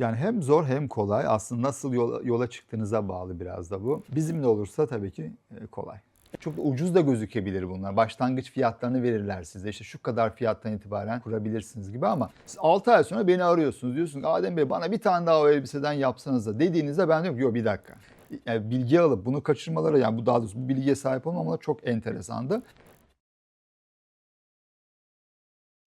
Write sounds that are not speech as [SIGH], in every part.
Yani hem zor hem kolay. Aslında nasıl yola, yola çıktığınıza bağlı biraz da bu. Bizimle olursa tabii ki e, kolay. Çok ucuz da gözükebilir bunlar. Başlangıç fiyatlarını verirler size. İşte şu kadar fiyattan itibaren kurabilirsiniz gibi ama siz 6 ay sonra beni arıyorsunuz. Diyorsunuz Adem Bey bana bir tane daha o elbiseden yapsanız da dediğinizde ben diyorum ki yok bir dakika. Yani bilgi alıp bunu kaçırmaları yani bu daha doğrusu bu bilgiye sahip olmamaları çok enteresandı.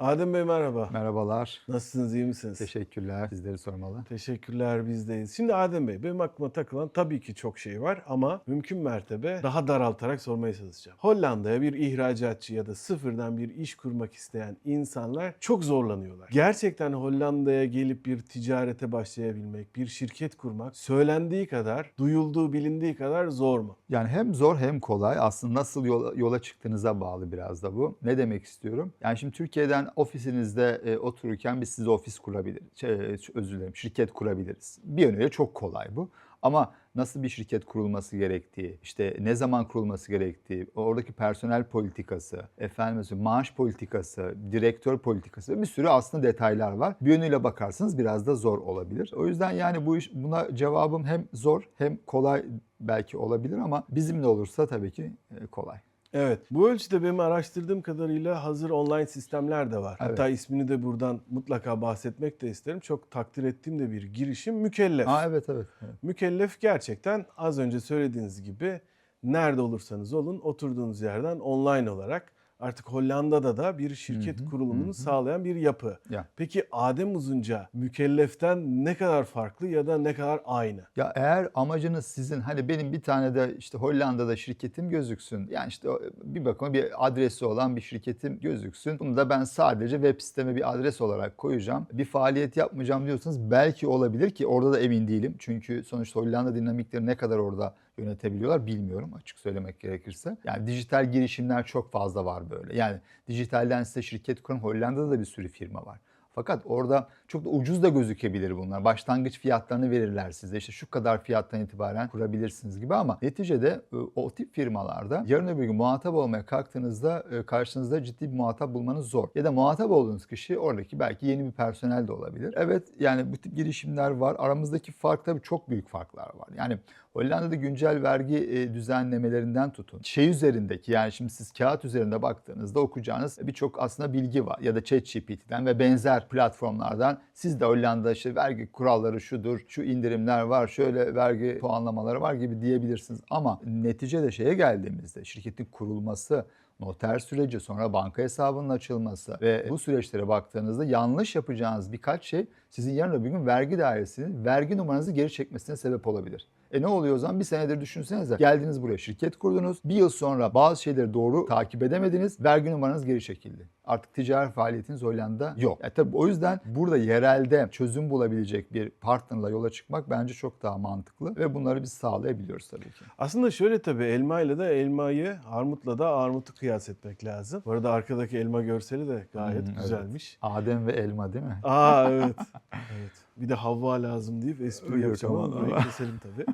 Adem Bey merhaba. Merhabalar. Nasılsınız, iyi misiniz? Teşekkürler. Sizleri sormalı. Teşekkürler bizdeyiz. Şimdi Adem Bey benim aklıma takılan tabii ki çok şey var ama mümkün mertebe daha daraltarak sormaya çalışacağım. Hollanda'ya bir ihracatçı ya da sıfırdan bir iş kurmak isteyen insanlar çok zorlanıyorlar. Gerçekten Hollanda'ya gelip bir ticarete başlayabilmek, bir şirket kurmak söylendiği kadar, duyulduğu, bilindiği kadar zor mu? Yani hem zor hem kolay. Aslında nasıl yola, yola çıktığınıza bağlı biraz da bu. Ne demek istiyorum? Yani şimdi Türkiye'den ofisinizde e, otururken biz size ofis kurabiliriz. Şey, özür dilerim, şirket kurabiliriz. Bir yönüyle çok kolay bu. Ama nasıl bir şirket kurulması gerektiği, işte ne zaman kurulması gerektiği, oradaki personel politikası, efendim maaş politikası, direktör politikası bir sürü aslında detaylar var. Bir yönüyle bakarsanız biraz da zor olabilir. O yüzden yani bu iş buna cevabım hem zor hem kolay belki olabilir ama bizimle olursa tabii ki e, kolay. Evet. Bu ölçüde benim araştırdığım kadarıyla hazır online sistemler de var. Hatta ismini de buradan mutlaka bahsetmek de isterim. Çok takdir ettiğim de bir girişim Mükellef. Aa evet evet. evet. Mükellef gerçekten az önce söylediğiniz gibi nerede olursanız olun oturduğunuz yerden online olarak artık Hollanda'da da bir şirket Hı hı, kurulumunu hı sağlayan bir yapı. Ya. Peki Adem Uzunca mükelleften ne kadar farklı ya da ne kadar aynı? Ya eğer amacınız sizin hani benim bir tane de işte Hollanda'da şirketim gözüksün. Yani işte bir bakıma bir adresi olan bir şirketim gözüksün. Bunu da ben sadece web siteme bir adres olarak koyacağım. Bir faaliyet yapmayacağım diyorsanız belki olabilir ki orada da emin değilim. Çünkü sonuçta Hollanda dinamikleri ne kadar orada yönetebiliyorlar bilmiyorum açık söylemek gerekirse. Yani dijital girişimler çok fazla var böyle. Yani dijitalden size şirket kuran Hollanda'da da bir sürü firma var. Fakat orada çok da ucuz da gözükebilir bunlar. Başlangıç fiyatlarını verirler size. İşte şu kadar fiyattan itibaren kurabilirsiniz gibi ama neticede e, o tip firmalarda yarın öbür gün muhatap olmaya kalktığınızda e, karşınızda ciddi bir muhatap bulmanız zor. Ya da muhatap olduğunuz kişi oradaki belki yeni bir personel de olabilir. Evet yani bu tip girişimler var. Aramızdaki fark tabii çok büyük farklar var. Yani Hollanda'da güncel vergi e, düzenlemelerinden tutun. Şey üzerindeki yani şimdi siz kağıt üzerinde baktığınızda okuyacağınız birçok aslında bilgi var. Ya da ChatGPT'den ve benzer platformlardan siz de Hollanda işte vergi kuralları şudur, şu indirimler var, şöyle vergi puanlamaları var gibi diyebilirsiniz. Ama neticede şeye geldiğimizde şirketin kurulması, noter süreci, sonra banka hesabının açılması ve bu süreçlere baktığınızda yanlış yapacağınız birkaç şey sizin yarın öbür gün vergi dairesinin vergi numaranızı geri çekmesine sebep olabilir. E ne oluyor o zaman? Bir senedir düşünsenize. Geldiniz buraya şirket kurdunuz. Bir yıl sonra bazı şeyleri doğru takip edemediniz. Vergi numaranız geri çekildi. Artık ticari faaliyetiniz Hollanda yok. E tabii o yüzden burada yerelde çözüm bulabilecek bir partnerla yola çıkmak bence çok daha mantıklı. Ve bunları biz sağlayabiliyoruz tabii ki. Aslında şöyle tabii elma ile de elmayı, armutla da armutu kıyas etmek lazım. Bu arada arkadaki elma görseli de gayet Hmm, evet. güzelmiş. Adem ve elma değil mi? Aa evet. [LAUGHS] evet. [LAUGHS] Bir de Havva lazım deyip espri Yok, yapacağım ama aman burayı Allah. keselim tabii.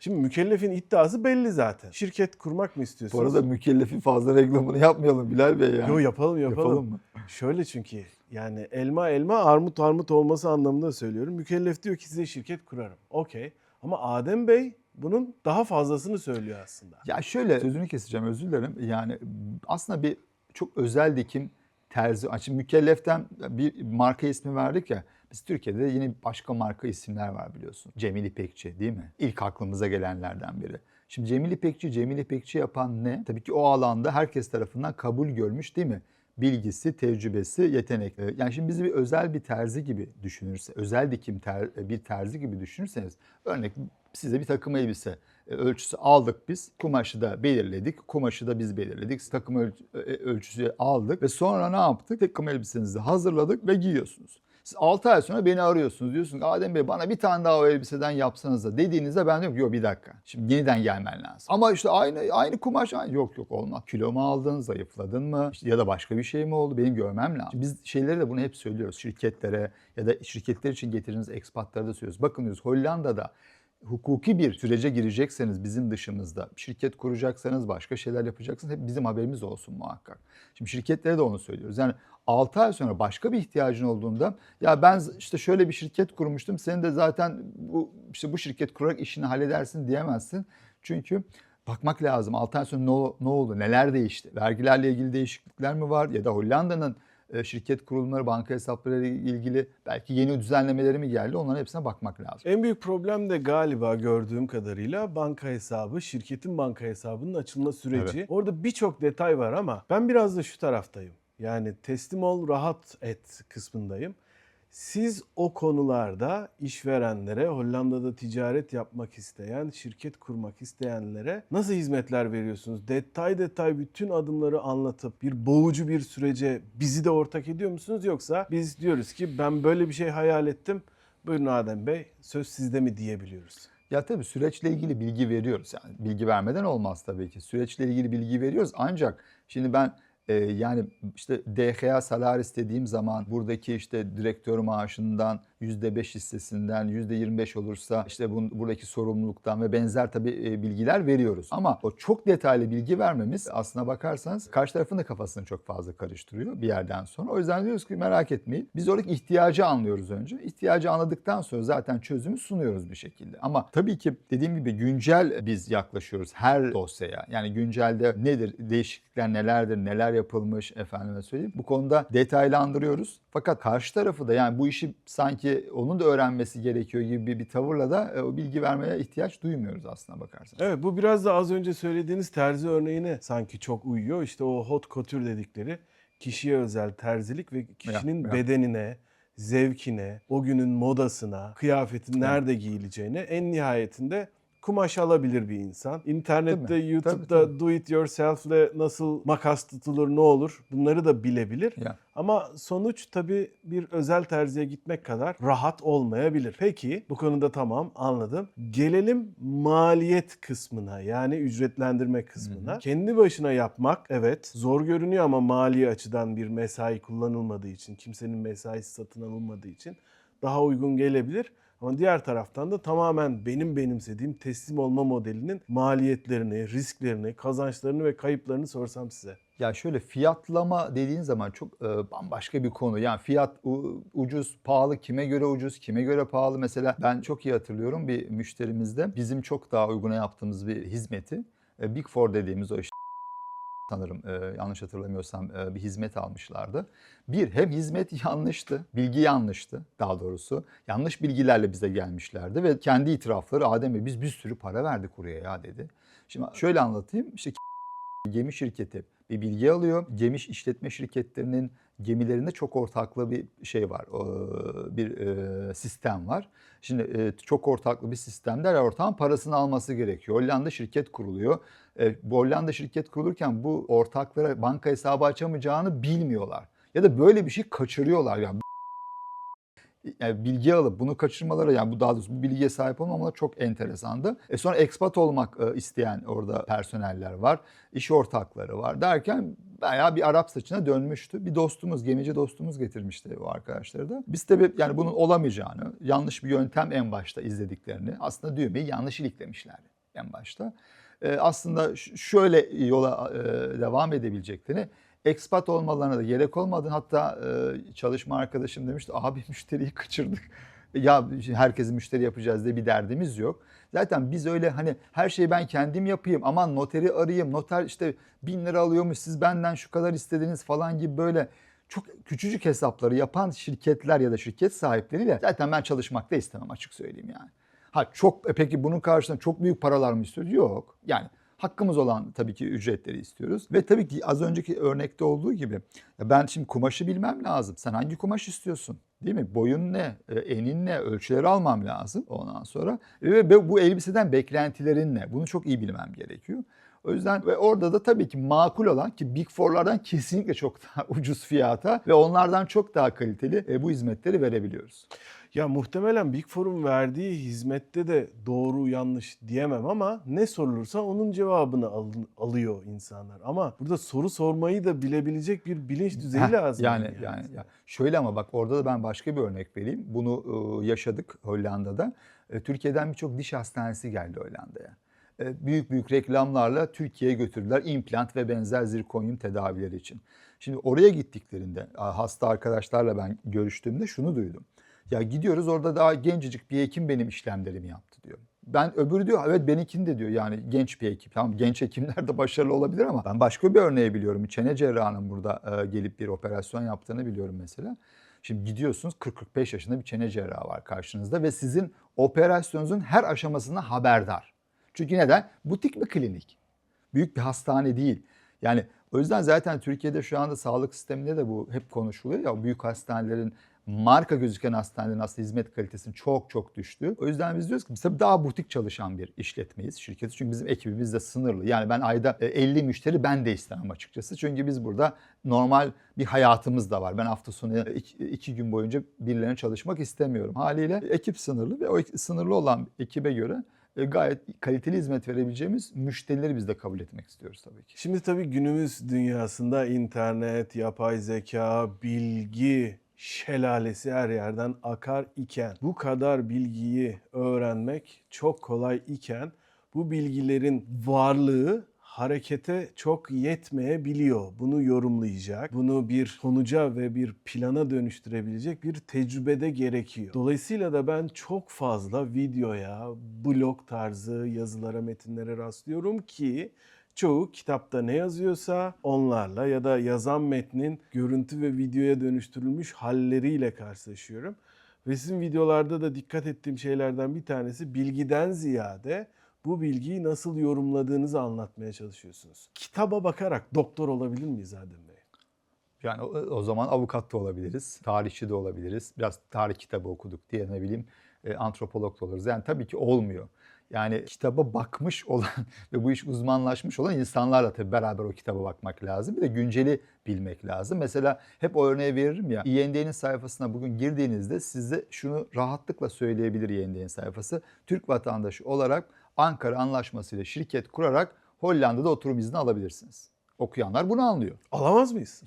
Şimdi mükellefin iddiası belli zaten. Şirket kurmak mı Bu istiyorsunuz? arada mükellefin fazla reklamını yapmayalım Bilal Bey ya. Yo yapalım yapalım. Yapalım mı? Şöyle çünkü yani elma elma armut armut olması anlamında söylüyorum. Mükellef diyor ki size şirket kurarım. Okey. Ama Adem Bey bunun daha fazlasını söylüyor aslında. Ya şöyle sözünü keseceğim özür dilerim. Yani aslında bir çok özel dikim terzi. Şimdi mükelleften bir marka ismi verdik ya. Biz Türkiye'de de yine başka marka isimler var biliyorsun. Cemil İpekçi değil mi? İlk aklımıza gelenlerden biri. Şimdi Cemil İpekçi, Cemil İpekçi yapan ne? Tabii ki o alanda herkes tarafından kabul görmüş değil mi? Bilgisi, tecrübesi, yetenekleri. Yani şimdi bizi bir özel bir terzi gibi düşünürse, özel dikim ter, bir terzi gibi düşünürseniz, örnek size bir takım elbise e, ölçüsü aldık biz. Kumaşı da belirledik. Kumaşı da biz belirledik. Takım e, ölçüsü aldık ve sonra ne yaptık? Takım elbisenizi hazırladık ve giyiyorsunuz. Siz 6 ay sonra beni arıyorsunuz. Diyorsunuz Adem Bey bana bir tane daha o elbiseden yapsanız da dediğinizde ben diyorum ki yok bir dakika. Şimdi yeniden gelmen lazım. Ama işte aynı aynı kumaş aynı. Yok yok olmaz. Kilo mu aldın, zayıfladın mı? İşte ya da başka bir şey mi oldu? Benim görmem lazım. Şimdi biz şeyleri de bunu hep söylüyoruz. Şirketlere ya da şirketler için getirdiğiniz ekspatlara da söylüyoruz. Bakın diyoruz Hollanda'da hukuki bir sürece girecekseniz bizim dışımızda, şirket kuracaksanız, başka şeyler yapacaksınız hep bizim haberimiz olsun muhakkak. Şimdi şirketlere de onu söylüyoruz. Yani 6 ay sonra başka bir ihtiyacın olduğunda ya ben işte şöyle bir şirket kurmuştum. Senin de zaten bu işte bu şirket kurarak işini halledersin diyemezsin. Çünkü bakmak lazım. 6 ay sonra ne, ne oldu? Neler değişti? Vergilerle ilgili değişiklikler mi var? Ya da Hollanda'nın şirket kurulumları, banka hesapları ile ilgili belki yeni düzenlemeleri mi geldi? Onların hepsine bakmak lazım. En büyük problem de galiba gördüğüm kadarıyla banka hesabı, şirketin banka hesabının açılma süreci. Evet. Orada birçok detay var ama ben biraz da şu taraftayım. Yani teslim ol, rahat et kısmındayım. Siz o konularda işverenlere, Hollanda'da ticaret yapmak isteyen, şirket kurmak isteyenlere nasıl hizmetler veriyorsunuz? Detay detay bütün adımları anlatıp bir boğucu bir sürece bizi de ortak ediyor musunuz? Yoksa biz diyoruz ki ben böyle bir şey hayal ettim. Buyurun Adem Bey, söz sizde mi diyebiliyoruz? Ya tabii süreçle ilgili bilgi veriyoruz. Yani bilgi vermeden olmaz tabii ki. Süreçle ilgili bilgi veriyoruz. Ancak şimdi ben e, yani işte DHA Salaris dediğim zaman buradaki işte direktör maaşından %5 hissesinden %25 olursa işte bun, buradaki sorumluluktan ve benzer tabii e, bilgiler veriyoruz. Ama o çok detaylı bilgi vermemiz aslına bakarsanız karşı tarafın da kafasını çok fazla karıştırıyor bir yerden sonra. O yüzden diyoruz ki merak etmeyin. Biz oradaki ihtiyacı anlıyoruz önce. İhtiyacı anladıktan sonra zaten çözümü sunuyoruz bir şekilde. Ama tabii ki dediğim gibi güncel biz yaklaşıyoruz her dosyaya. Yani güncelde nedir, değişiklikler nelerdir, neler yapılmış efendime söyleyeyim. Bu konuda detaylandırıyoruz. Fakat karşı tarafı da yani bu işi sanki onun da öğrenmesi gerekiyor gibi bir, bir tavırla da e, o bilgi vermeye ihtiyaç duymuyoruz aslına bakarsanız. Evet bu biraz da az önce söylediğiniz terzi örneğine sanki çok uyuyor. İşte o hot couture dedikleri kişiye özel terzilik ve kişinin ya. bedenine, zevkine, o günün modasına, kıyafetin nerede giyileceğine en nihayetinde kumaş alabilir bir insan. İnternette, Tabii, YouTube'da tabii, do it yourself'le nasıl makas tutulur, ne olur bunları da bilebilir. Ya. Ama sonuç tabii bir özel terziye gitmek kadar rahat olmayabilir. Peki bu konuda tamam anladım. Gelelim maliyet kısmına yani ücretlendirme kısmına. Kendi başına yapmak evet zor görünüyor ama mali açıdan bir mesai kullanılmadığı için, kimsenin mesaisi satın alınmadığı için daha uygun gelebilir. Ama diğer taraftan da tamamen benim benimsediğim teslim olma modelinin maliyetlerini, risklerini, kazançlarını ve kayıplarını sorsam size. Ya şöyle fiyatlama dediğin zaman çok e, bambaşka bir konu. Yani fiyat u- ucuz, pahalı, kime göre ucuz, kime göre pahalı. Mesela ben çok iyi hatırlıyorum bir müşterimizde bizim çok daha uyguna yaptığımız bir hizmeti. e, Big Four dediğimiz o işte sanırım e, yanlış hatırlamıyorsam e, bir hizmet almışlardı. Bir hem hizmet [LAUGHS] yanlıştı, bilgi yanlıştı daha doğrusu. Yanlış bilgilerle bize gelmişlerdi ve kendi itirafları Adem Bey biz bir sürü para verdik oraya ya dedi. Şimdi şöyle anlatayım. İşte gemi şirketi bir bilgi alıyor. Gemi işletme şirketlerinin gemilerinde çok ortaklı bir şey var. Bir eee, sistem var. Şimdi eee, çok ortaklı bir sistemde her ortağın parasını alması gerekiyor. Hollanda şirket kuruluyor. E, Bu Hollanda şirket kurulurken bu ortaklara banka hesabı açamayacağını bilmiyorlar. Ya da böyle bir şey kaçırıyorlar. Yani yani bilgi alıp bunu kaçırmaları yani bu daha doğrusu bu bilgiye sahip olmamaları çok enteresandı. E sonra expat olmak e, isteyen orada personeller var. iş ortakları var derken bayağı bir Arap saçına dönmüştü. Bir dostumuz, gemici dostumuz getirmişti o arkadaşları da. Biz tabii yani bunun olamayacağını, yanlış bir yöntem en başta izlediklerini, aslında düğmeyi yanlış iliklemişlerdi en başta. E, aslında şöyle yola e, devam edebileceklerini ekspat olmalarına da gerek olmadığını hatta e, çalışma arkadaşım demişti abi [LAUGHS] müşteriyi kaçırdık. Ya herkesi müşteri yapacağız diye bir derdimiz yok. Zaten biz öyle hani her şeyi ben kendim yapayım aman noteri arayayım noter işte bin lira alıyormuş siz benden şu kadar istediniz falan gibi böyle çok küçücük hesapları yapan şirketler ya da şirket sahipleriyle zaten ben çalışmak da istemem açık söyleyeyim yani. Ha çok e peki bunun karşılığında çok büyük paralar mı istiyoruz? Yok. Yani hakkımız olan tabii ki ücretleri istiyoruz. Ve tabii ki az önceki örnekte olduğu gibi ben şimdi kumaşı bilmem lazım. Sen hangi kumaş istiyorsun? Değil mi? Boyun ne? e, Enin ne? Ölçüleri almam lazım ondan sonra. Ve ve bu elbiseden beklentilerin ne? Bunu çok iyi bilmem gerekiyor. O yüzden ve orada da tabii ki makul olan ki Big Four'lardan kesinlikle çok daha [LAUGHS] ucuz fiyata ve onlardan çok daha kaliteli e, bu hizmetleri verebiliyoruz. Ya muhtemelen Big Four'un verdiği hizmette de doğru yanlış diyemem ama ne sorulursa onun cevabını al- alıyor insanlar. Ama burada soru sormayı da bilebilecek bir bilinç düzeyi Heh, lazım. Yani yani ya şöyle ama bak orada da ben başka bir örnek vereyim. Bunu e, yaşadık Hollanda'da. E, Türkiye'den birçok diş hastanesi geldi Hollanda'ya. E, büyük büyük reklamlarla Türkiye'ye götürdüler implant ve benzer zirkonyum tedavileri için. Şimdi oraya gittiklerinde hasta arkadaşlarla ben görüştüğümde şunu duydum. Ya gidiyoruz orada daha gencecik bir hekim benim işlemlerimi yaptı diyor. Ben öbürü diyor evet benimkini de diyor yani genç bir hekim. Tamam genç hekimler de başarılı olabilir ama ben başka bir örneği biliyorum. Çene cerrahının burada e, gelip bir operasyon yaptığını biliyorum mesela. Şimdi gidiyorsunuz 40-45 yaşında bir çene cerrahı var karşınızda ve sizin operasyonunuzun her aşamasına haberdar. Çünkü neden? Butik bir klinik. Büyük bir hastane değil. Yani o yüzden zaten Türkiye'de şu anda sağlık sisteminde de bu hep konuşuluyor ya büyük hastanelerin marka gözüken hastanelerin aslında hizmet kalitesinin çok çok düştüğü. O yüzden biz diyoruz ki biz tabii daha butik çalışan bir işletmeyiz şirketi. Çünkü bizim ekibimiz de sınırlı. Yani ben ayda e, 50 müşteri ben de istemem açıkçası. Çünkü biz burada normal bir hayatımız da var. Ben hafta sonu iki, iki gün boyunca birilerine çalışmak istemiyorum. Haliyle ekip sınırlı ve o sınırlı olan ekibe göre e, gayet kaliteli hizmet verebileceğimiz müşterileri biz de kabul etmek istiyoruz tabii ki. Şimdi tabii günümüz dünyasında internet, yapay zeka, bilgi şelalesi her yerden akar iken bu kadar bilgiyi öğrenmek çok kolay iken bu bilgilerin varlığı harekete çok yetmeyebiliyor. Bunu yorumlayacak, bunu bir sonuca ve bir plana dönüştürebilecek bir tecrübede gerekiyor. Dolayısıyla da ben çok fazla videoya, blog tarzı yazılara, metinlere rastlıyorum ki çoğu kitapta ne yazıyorsa onlarla ya da yazan metnin görüntü ve videoya dönüştürülmüş halleriyle karşılaşıyorum. Ve sizin videolarda da dikkat ettiğim şeylerden bir tanesi bilgiden ziyade bu bilgiyi nasıl yorumladığınızı anlatmaya çalışıyorsunuz. Kitaba bakarak doktor olabilir miyiz Adem Bey? Yani o, zaman avukat da olabiliriz, tarihçi de olabiliriz. Biraz tarih kitabı okuduk diye ne bileyim e, antropolog da oluruz. Yani tabii ki olmuyor. Yani kitaba bakmış [LAUGHS] olan ve bu iş uzmanlaşmış olan insanlarla tabii beraber o kitaba bakmak lazım. Bir de günceli bilmek lazım. Mesela hep o örneği veririm ya. IND'nin sayfasına bugün girdiğinizde size şunu rahatlıkla söyleyebilir IND'nin sayfası. Türk vatandaşı olarak Ankara Anlaşması ile şirket kurarak Hollanda'da oturum izni alabilirsiniz. Okuyanlar bunu anlıyor. Alamaz mıyız?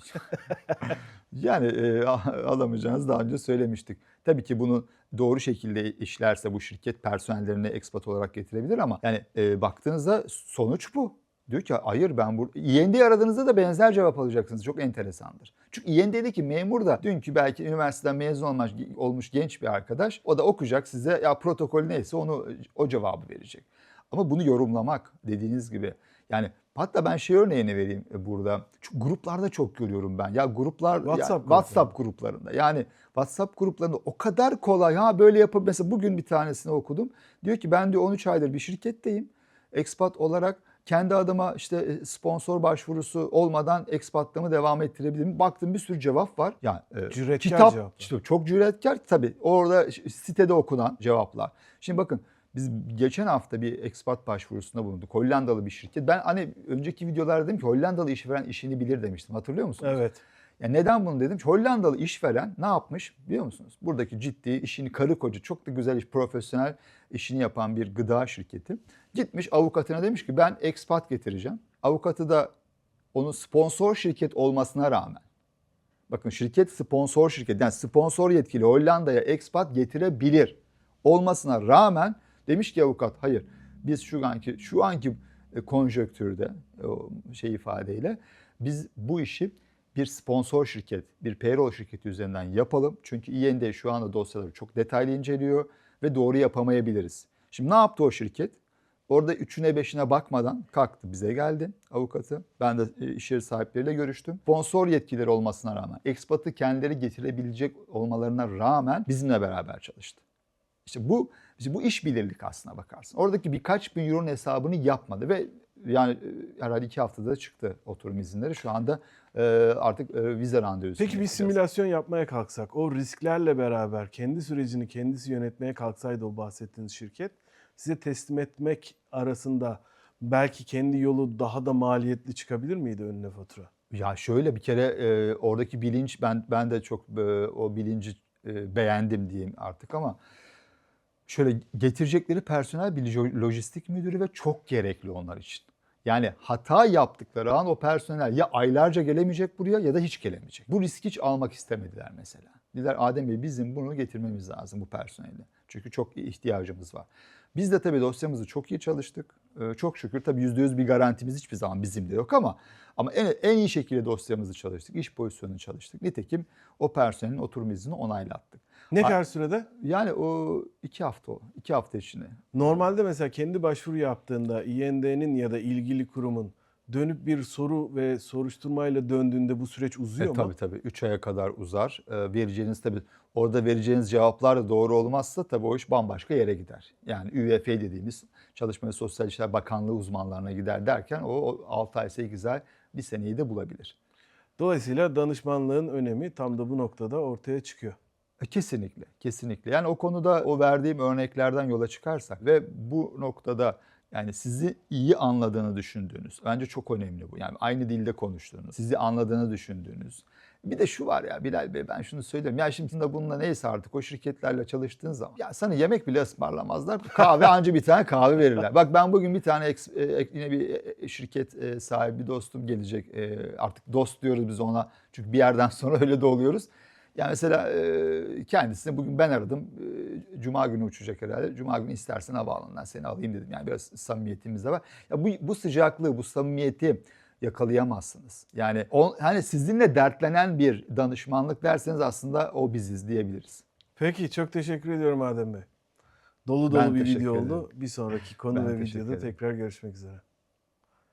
[LAUGHS] Yani e, [LAUGHS] alamayacağınızı daha önce söylemiştik. Tabii ki bunu doğru şekilde işlerse bu şirket personellerini ekspat olarak getirebilir ama yani e, baktığınızda sonuç bu. Diyor ki hayır ben bu IND aradığınızda da benzer cevap alacaksınız. Çok enteresandır. Çünkü IND'deki memur da dünkü belki üniversiteden mezun olmuş, olmuş genç bir arkadaş. O da okuyacak size ya protokol neyse onu o cevabı verecek. Ama bunu yorumlamak dediğiniz gibi yani hatta ben şey örneğini vereyim burada. Çünkü gruplarda çok görüyorum ben. Ya gruplar WhatsApp ya, grupları. WhatsApp gruplarında. Yani WhatsApp gruplarında o kadar kolay ha böyle yapıp mesela bugün bir tanesini okudum. Diyor ki ben diyor 13 aydır bir şirketteyim. Expat olarak kendi adıma işte e, sponsor başvurusu olmadan expatlığımı devam ettirebilirim. Baktım bir sürü cevap var. Yani e, Cüretkar kitap cevaplar. işte çok cüretkar tabii. Orada sitede okunan cevaplar. Şimdi bakın biz geçen hafta bir expat başvurusunda bulunduk. Hollandalı bir şirket. Ben hani önceki videolarda dedim ki Hollandalı işveren işini bilir demiştim. Hatırlıyor musunuz? Evet. Ya neden bunu dedim? Hollandalı işveren ne yapmış biliyor musunuz? Buradaki ciddi işini karı koca çok da güzel iş, profesyonel işini yapan bir gıda şirketi. Gitmiş avukatına demiş ki ben expat getireceğim. Avukatı da onun sponsor şirket olmasına rağmen bakın şirket sponsor şirket yani sponsor yetkili Hollanda'ya expat getirebilir olmasına rağmen demiş ki avukat hayır biz şu anki şu anki e, konjöktürde şey ifadeyle biz bu işi bir sponsor şirket, bir payroll şirketi üzerinden yapalım. Çünkü IND şu anda dosyaları çok detaylı inceliyor ve doğru yapamayabiliriz. Şimdi ne yaptı o şirket? Orada üçüne beşine bakmadan kalktı bize geldi avukatı. Ben de e, iş yeri sahipleriyle görüştüm. Sponsor yetkileri olmasına rağmen, ekspatı kendileri getirebilecek olmalarına rağmen bizimle beraber çalıştı. İşte bu işte bu iş bilirlik aslına bakarsın. Oradaki birkaç bin euronun hesabını yapmadı ve yani e, herhalde iki haftada çıktı oturum izinleri. Şu anda e, artık e, vize randevusu. Peki bir simülasyon yapmaya kalksak, o risklerle beraber kendi sürecini kendisi yönetmeye kalksaydı o bahsettiğiniz şirket, size teslim etmek arasında belki kendi yolu daha da maliyetli çıkabilir miydi önüne fatura? Ya şöyle bir kere e, oradaki bilinç ben ben de çok e, o bilinci e, beğendim diyeyim artık ama şöyle getirecekleri personel bir lo- lojistik müdürü ve çok gerekli onlar için. Yani hata yaptıkları an o personel ya aylarca gelemeyecek buraya ya da hiç gelemeyecek. Bu riski hiç almak istemediler mesela. Dediler Adem Bey bizim bunu getirmemiz lazım bu personeli. Çünkü çok ihtiyacımız var. Biz de tabii dosyamızı çok iyi çalıştık. Ee, çok şükür tabii %100 bir garantimiz hiçbir zaman bizim de yok ama ama en, en iyi şekilde dosyamızı çalıştık. iş pozisyonunu çalıştık. Nitekim o personelin oturum iznini onaylattık. Ne A- kadar sürede? Yani o iki hafta o. iki hafta içinde. Normalde mesela kendi başvuru yaptığında İND'nin ya da ilgili kurumun dönüp bir soru ve soruşturmayla döndüğünde bu süreç uzuyor E, mu? tabii tabii 3 aya kadar uzar. E, vereceğiniz tabii orada vereceğiniz cevaplar da doğru olmazsa tabii o iş bambaşka yere gider. Yani UEF dediğimiz Çalışma ve Sosyal İşler Bakanlığı uzmanlarına gider derken o, o 6 ay 8 ay bir seneyi de bulabilir. Dolayısıyla danışmanlığın önemi tam da bu noktada ortaya çıkıyor. E, Kesinlikle, kesinlikle. Yani o konuda o verdiğim örneklerden yola çıkarsak ve bu noktada yani sizi iyi anladığını düşündüğünüz, bence çok önemli bu. Yani aynı dilde konuştuğunuz, sizi anladığını düşündüğünüz. Bir de şu var ya Bilal Bey ben şunu söylüyorum. Ya şimdi de bununla neyse artık o şirketlerle çalıştığın zaman ya sana yemek bile ısmarlamazlar. Kahve anca bir tane kahve verirler. Bak ben bugün bir tane eks- e, yine bir e, şirket e, sahibi dostum gelecek. E, Artık dost diyoruz biz ona. Çünkü bir yerden [LAUGHS] sonra öyle de oluyoruz. Yani mesela e, kendisine bugün ben aradım. E, Cuma günü uçacak herhalde. Cuma günü istersen havaalanından seni alayım dedim. Yani biraz samimiyetimiz de var. Ya bu, bu sıcaklığı, bu samimiyeti yakalayamazsınız. Yani o, hani sizinle dertlenen bir danışmanlık derseniz aslında o biziz diyebiliriz. Peki çok teşekkür ediyorum Adem Bey. Dolu dolu Ben bir video ederim. oldu. Bir sonraki konu Ben ve videoda ederim. tekrar görüşmek üzere.